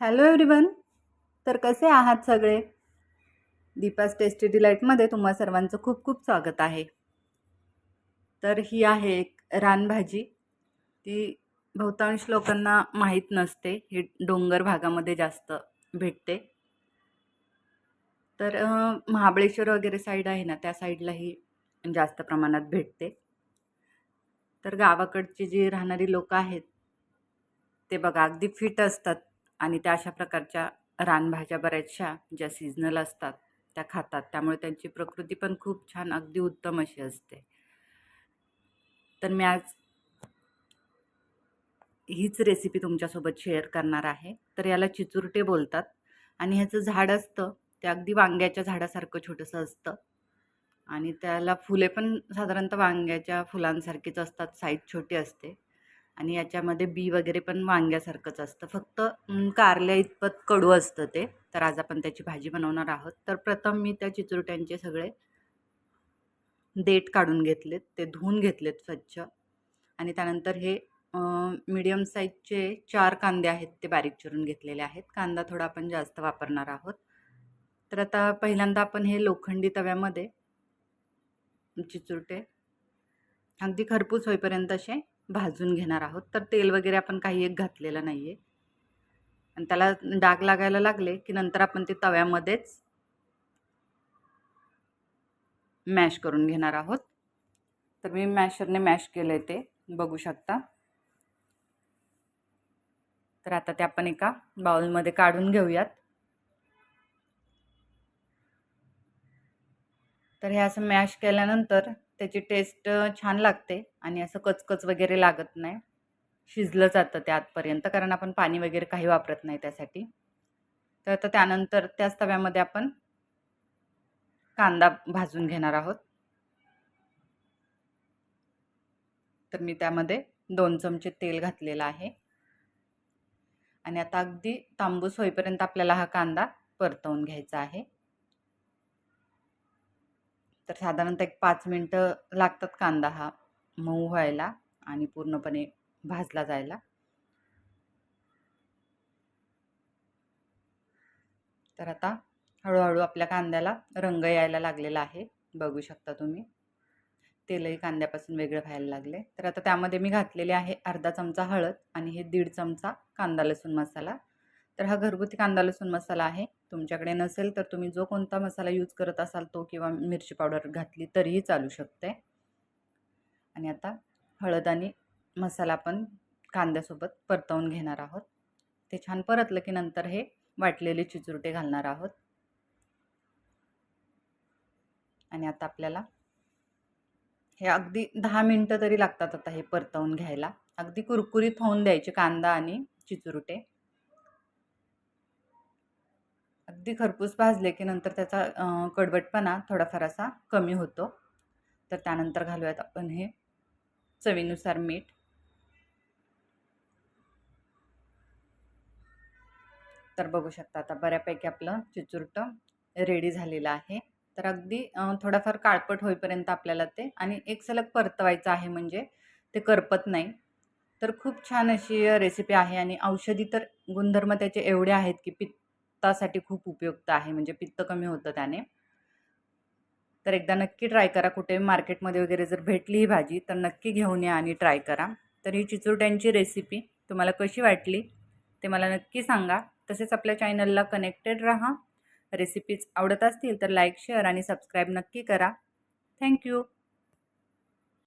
Hello everyone तर कसे आहात सगळे? दीपास टेस्टी डिलाईटमध्ये तुम्हा सर्वांचं खूप खूप स्वागत आहे. तर ही आहे एक रानभाजी. ती बहुतांश लोकांना माहीत नसते. ही डोंगर भागामध्ये जास्त भेटते. तर महाबळेश्वर वगैरे साईड आहे ना त्या साईडलाही जास्त प्रमाणात भेटते. तर गावाकडची जी राहणारी लोकं आहेत ते बघा अगदी फिट असतात. आणि त्या अशा प्रकारच्या रानभाज्या बऱ्याचशा ज्या सीझनल असतात त्या खातात. त्यामुळे त्यांची प्रकृती पण खूप छान अगदी उत्तम अशी असते. तर मी आज हीच रेसिपी तुमच्यासोबत शेअर करणार आहे. तर याला चिचुरटे बोलतात आणि ह्याचं झाड असतं ते अगदी वांग्याच्या झाडासारखं छोटंसं असतं. आणि त्याला फुले पण साधारणतः वांग्याच्या फुलांसारखीच असतात साईज छोटी असते. आणि याच्यामध्ये बी वगैरे पण वांग्यासारखंच असतं. फक्त कारल्या इतपत कडू असतं ते. तर आज आपण त्याची भाजी बनवणार आहोत. तर प्रथम मी त्या चिचुरट्यांचे सगळे देठ काढून घेतलेत. ते धुवून घेतलेत स्वच्छ. आणि त्यानंतर हे मीडियम साईजचे चार कांदे आहेत ते बारीक चिरून घेतलेले आहेत. कांदा थोडा आपण जास्त वापरणार आहोत. तर आता पहिल्यांदा आपण हे लोखंडी तव्यामध्ये चिचुरटे. अगदी खरपूस होईपर्यंत असे भाजून घेणार आहोत. तर तेल वगैरे आपण काही एक घातलेलं नाही आहे आणि त्याला डाग लागायला लागले की नंतर आपण ते तव्यामध्येच मॅश करून घेणार आहोत. तर मी मॅशरने मॅश केलं आहे ते. बघू शकता. तर आता ते आपण एका बाउलमध्ये काढून घेऊयात. तर हे असं मॅश केल्यानंतर त्याची टेस्ट छान लागते आणि असं कचकच वगैरे लागत नाही. शिजलं जातं ते आतपर्यंत कारण आपण पाणी वगैरे काही वापरत नाही त्यासाठी. तर आता त्यानंतर त्याच तव्यामध्ये आपण कांदा भाजून घेणार आहोत. तर मी त्यामध्ये दोन चमचे तेल घातलेलं आहे. आणि आता अगदी तांबूस होईपर्यंत आपल्याला हा कांदा परतवून घ्यायचा आहे. तर साधारणतः एक पाच मिनटं लागतात कांदा हा मऊ व्हायला आणि पूर्णपणे भाजला जायला. तर आता हळूहळू आपल्या कांद्याला रंग यायला लागलेला आहे. बघू शकता तुम्ही. तेलही कांद्यापासून वेगळं व्हायला लागले. तर आता त्यामध्ये मी घातलेले आहे अर्धा चमचा हळद आणि हे दीड चमचा कांदा लसूण मसाला. तर हा घरगुती कांदा लसूण मसाला आहे. तुमच्याकडे नसेल तर तुम्ही जो कोणता मसाला यूज करत असाल तो किंवा मिरची पावडर घातली तरीही चालू शकते. आणि आता हळद आणि मसाला आपण कांद्यासोबत परतवून घेणार आहोत. ते छान परतलं की नंतर हे वाटलेले चिचुरटे घालणार आहोत. आणि आता आपल्याला हे अगदी दहा मिनटं तरी लागतात आता हे परतवून घ्यायला. अगदी कुरकुरीत होऊन द्यायचे कांदा आणि चिचुरटे. अगदी खरपूस भाजले की नंतर त्याचा कडवटपणा थोडाफार असा कमी होतो. तर त्यानंतर घालूयात आपण हे चवीनुसार मीठ. तर बघू शकता आता बऱ्यापैकी आपलं चिचुरटं रेडी झालेलं आहे. तर अगदी थोडाफार काळपट होईपर्यंत आपल्याला ते आणि एक सलग परतवायचं आहे म्हणजे ते करपत नाही. तर खूप छान अशी रेसिपी आहे आणि औषधी तर गुणधर्म त्याचे एवढे आहेत की पित्तासाठी खूप उपयुक्त आहे म्हणजे पित्त कमी होतं त्याने. तर एकदा नक्की ट्राय करा कुठे मार्केटमध्ये वगैरे जर भेटली ही भाजी तर नक्की घेऊन या आणि ट्राय करा. तर ही चिचुरट्यांची रेसिपी तुम्हाला कशी वाटली ते मला नक्की सांगा. तसेच आपल्या चॅनलला कनेक्टेड राहा. रेसिपीज आवडत असतील तर लाईक शेअर आणि सबस्क्राईब नक्की करा. थँक्यू.